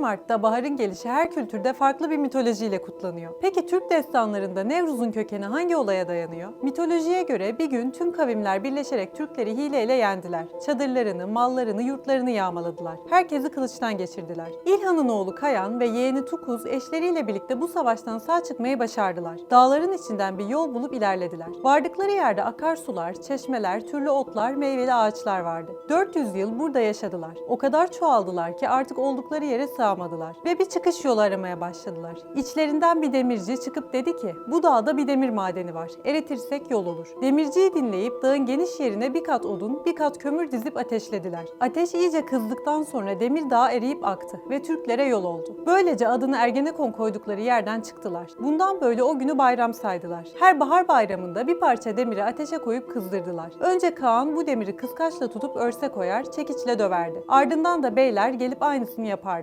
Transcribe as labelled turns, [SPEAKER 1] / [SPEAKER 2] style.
[SPEAKER 1] Mart'ta baharın gelişi her kültürde farklı bir mitolojiyle kutlanıyor. Peki Türk destanlarında Nevruz'un kökeni hangi olaya dayanıyor? Mitolojiye göre bir gün tüm kavimler birleşerek Türkleri hileyle yendiler. Çadırlarını, mallarını, yurtlarını yağmaladılar. Herkesi kılıçtan geçirdiler. İlhan'ın oğlu Kayan ve yeğeni Tukuz eşleriyle birlikte bu savaştan sağ çıkmayı başardılar. Dağların içinden bir yol bulup ilerlediler. Vardıkları yerde akarsular, çeşmeler, türlü otlar, meyveli ağaçlar vardı. 400 yıl burada yaşadılar. O kadar çoğaldılar ki artık oldukları yere sığamadılar ve bir çıkış yolu aramaya başladılar. İçlerinden bir demirci çıkıp dedi ki, bu dağda bir demir madeni var. Eritirsek yol olur. Demirciyi dinleyip dağın geniş yerine bir kat odun, bir kat kömür dizip ateşlediler. Ateş iyice kızdıktan sonra demir dağ eriyip aktı ve Türklere yol oldu. Böylece adını Ergenekon koydukları yerden çıktılar. Bundan böyle o günü bayram saydılar. Her bahar bayramında bir parça demiri ateşe koyup kızdırdılar. Önce Kaan bu demiri kıskaçla tutup örse koyar, çekiçle döverdi. Ardından da beyler gelip aynısını yapardı.